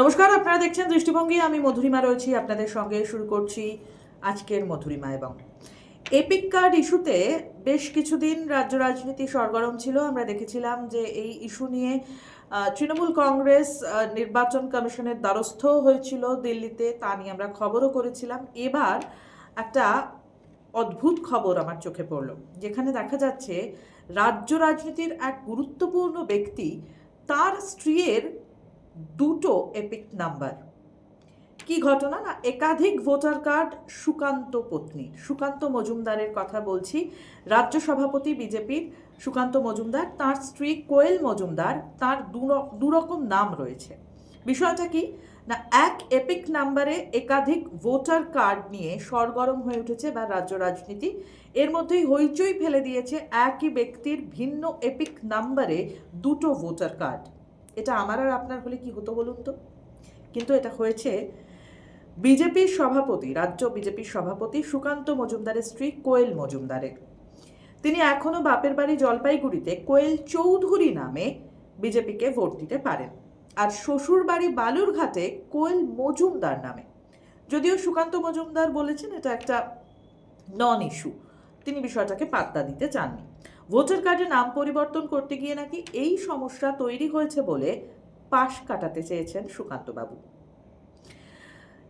নমস্কার, আপনারা দেখছেন দৃষ্টিভঙ্গি। আমি মধুরিমা রয়েছি, আপনাদের সঙ্গে শুরু করছি আজকের মধুরিমা এবং এপিক কার্ড ইস্যুতে বেশ কিছুদিন রাজ্য রাজনীতি সরগরম ছিল। আমরা দেখেছিলাম যে এই ইস্যু নিয়ে তৃণমূল কংগ্রেস নির্বাচন কমিশনের দ্বারস্থ হয়েছিল দিল্লিতে, তা নিয়ে আমরা খবরও করেছিলাম। এবার একটা অদ্ভুত খবর আমার চোখে পড়ল, যেখানে দেখা যাচ্ছে রাজ্য রাজনীতির এক গুরুত্বপূর্ণ ব্যক্তি তার স্ত্রীর দুটো এপিক নাম্বার কি ঘটনা? না, একাধিক ভোটার কার্ড সুকান্ত পত্নী। সুকান্ত মজুমদারের কথা বলছি। রাজ্য সভাপতি বিজেপির সুকান্ত মজুমদার, তার স্ত্রী কোয়েল মজুমদার, তার দুরকম নাম রয়েছে। বিষয়টা কি? না, এক এপিক নাম্বারে একাধিক ভোটার কার্ড নিয়ে সরগরম হয়ে উঠেছে বা রাজ্য রাজনীতি। এর মধ্যেই হইচই ফেলে দিয়েছে একই ব্যক্তির ভিন্ন এপিক নাম্বারে দুটো ভোটার কার্ড। এটা আমার আর আপনার হলে কি হতো বলুন তো? কিন্তু এটা হয়েছে বিজেপির সভাপতি, রাজ্য বিজেপির সভাপতি সুকান্ত মজুমদারের স্ত্রী কোয়েল মজুমদারের। তিনি এখনও বাপের বাড়ি জলপাইগুড়িতে কোয়েল চৌধুরী নামে বিজেপিকে ভোট দিতে পারেন। আর শ্বশুর বাড়ি বালুরঘাটে কোয়েল মজুমদার নামে। যদিও সুকান্ত মজুমদার বলেছেন এটা একটা নন ইস্যু তিনি বিষয়টাকে পাত্তা দিতে চাননি। ভোটার কার্ডে নাম পরিবর্তন করতে গিয়ে নাকি এই সমস্যা তৈরি হয়েছে বলে পাশ কাটাতে চেয়েছেন সুকান্তবাবু।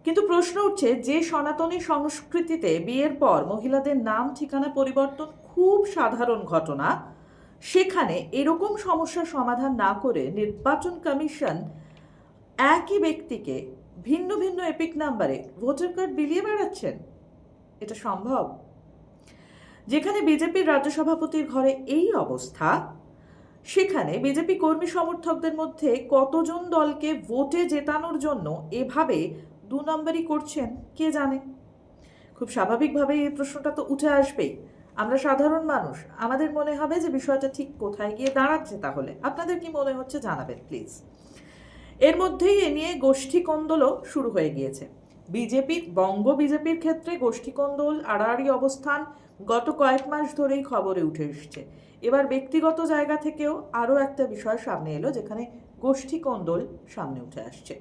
কিন্তু প্রশ্ন উঠছে, যে সনাতনী সংস্কৃতিতে বিয়ের পর মহিলাদের নাম ঠিকানা পরিবর্তন খুব সাধারণ ঘটনা, সেখানে এরকম সমস্যার সমাধান না করে নির্বাচন কমিশন একই ব্যক্তিকে ভিন্ন ভিন্ন এপিক নাম্বারে ভোটার কার্ড বিলিয়ে বেড়াচ্ছেন? এটা সম্ভব? যেখানে বিজেপির রাজ্য সভাপতির ঘরে এই অবস্থা, সেখানে বিজেপি কর্মী সমর্থকদের মধ্যে কতজন দলকে ভোটে জেতানোর জন্য এভাবে দু নম্বরই করছেন, কে জানে? খুব স্বাভাবিকভাবেই এই প্রশ্নটা তো উঠে আসবেই। আমরা সাধারণ মানুষ, আমাদের মনে হবে যে বিষয়টা ঠিক কোথায় গিয়ে দাঁড়াচ্ছে তাহলে। আপনাদের কি মনে হচ্ছে জানাবেন, প্লিজ। এর মধ্যেই এ নিয়ে গোষ্ঠী কোন্দলও শুরু হয়ে গিয়েছে। বিজেপির বঙ্গ বিজেপির ক্ষেত্রে গোষ্ঠী কোন্দল আড়াআড়ি অবস্থান গত কয়েক মাস ধরেই খবরে উঠে এসছে। এবার ব্যক্তিগত জায়গা থেকেও আরও একটা বিষয় সামনে এলো, যেখানে গোষ্ঠী কোন্দল সামনে উঠে আসছে।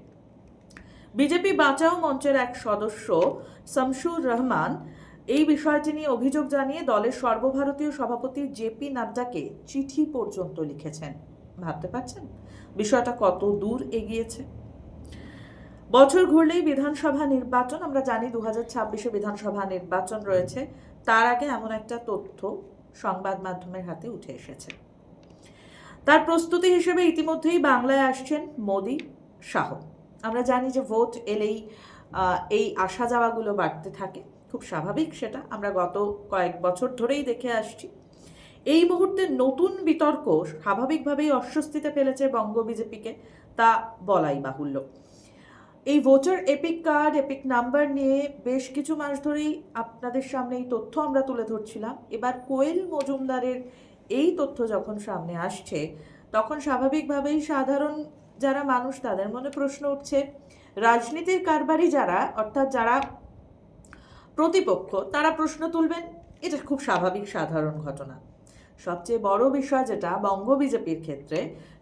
বিজেপি বাঁচাও মঞ্চের এক সদস্য শামসুর রহমান এই বিষয়টি নিয়ে অভিযোগ জানিয়ে দলের সর্বভারতীয় সভাপতি জেপি নাড্ডাকে চিঠি পর্যন্ত লিখেছেন। ভাবতে পারছেন? বিষয়টা কত দূর এগিয়েছে? বছর ঘুরলেই বিধানসভা নির্বাচন, আমরা জানি দু হাজার ছাব্বিশে বিধানসভা নির্বাচন রয়েছে। তার আগে এমন একটা তথ্য সংবাদ মাধ্যমের হাতে উঠে এসেছে। তার প্রস্তুতি হিসেবে ইতিমধ্যেই বাংলায় আসছেন মোদি শাহ। আমরা জানি যে ভোট এলেই এই আসা যাওয়াগুলো বাড়তে থাকে। খুব স্বাভাবিক সেটা, আমরা গত কয়েক বছর ধরেই দেখে আসছি। এই মুহূর্তে নতুন বিতর্ক স্বাভাবিকভাবেই অস্বস্তিতে ফেলেছে বঙ্গ বিজেপিকে, তা বলাই বাহুল্য। এই voter EPIC card EPIC number নিয়ে বেশ কিছু মাস ধরেই আপনাদের সামনে এই তথ্য আমরা তুলে ধরছিলাম। এবার কোয়েল মজুমদারের এই তথ্য যখন সামনে আসছে, তখন স্বাভাবিকভাবেই সাধারণ যারা মানুষ তাদের মনে প্রশ্ন উঠছে, রাজনীতির কারবারি যারা, অর্থাৎ যারা প্রতিপক্ষ, তারা প্রশ্ন তুলবেন। এটা খুব স্বাভাবিক সাধারণ ঘটনা। সবচেয়ে বড় বিষয় যেটা বঙ্গ বিজেপির ক্ষেত্রে,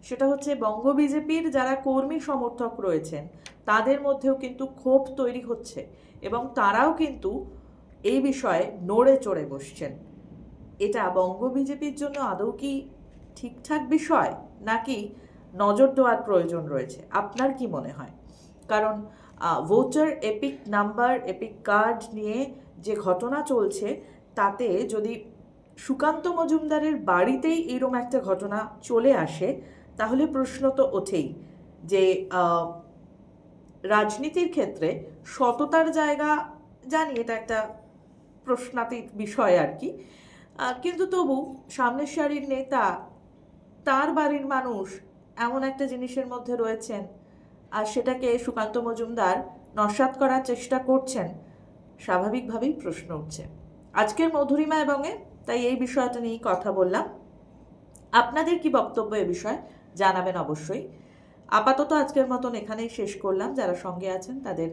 সেটা হচ্ছে বঙ্গ বিজেপির যারা কর্মী সমর্থক রয়েছেন, তাদের মধ্যেও কিন্তু ক্ষোভ তৈরি হচ্ছে এবং তারাও কিন্তু এই বিষয়ে নড়ে চড়ে বসছেন। এটা বঙ্গ বিজেপির জন্য আদৌ কি ঠিকঠাক বিষয়, নাকি নজর দেওয়ার প্রয়োজন রয়েছে? আপনার কি মনে হয়? কারণ voter EPIC number EPIC card নিয়ে যে ঘটনা চলছে, তাতে যদি সুকান্ত মজুমদারের বাড়িতেই এরম একটা ঘটনা চলে আসে তাহলে প্রশ্ন তো ওঠেই যে রাজনীতির ক্ষেত্রে সততার জায়গা জানি এটা একটা প্রশ্নাতীত বিষয় আর কি। কিন্তু তবু সামনের সারির নেতা তার বাড়ির মানুষ এমন একটা জিনিসের মধ্যে রয়েছেন আর সেটাকে সুকান্ত মজুমদার নস্বাত করার চেষ্টা করছেন স্বাভাবিকভাবেই প্রশ্ন উঠছে। আজকের মধুরিমা এবং এ, তাই এই বিষয়টা নিয়েই কথা বললাম। আপনাদের কি বক্তব্য এ বিষয়ে জানাবেন অবশ্যই। আপাতত আজকের মতন এখানেই শেষ করলাম। যারা সঙ্গে আছেন তাদের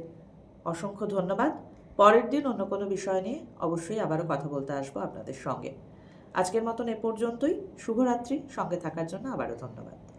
অসংখ্য ধন্যবাদ। পরের দিন অন্য কোনো বিষয় নিয়ে অবশ্যই আবারও কথা বলতে আসব আপনাদের সঙ্গে। আজকের মতন এ পর্যন্তই। শুভরাত্রি। সঙ্গে থাকার জন্য আবারও ধন্যবাদ।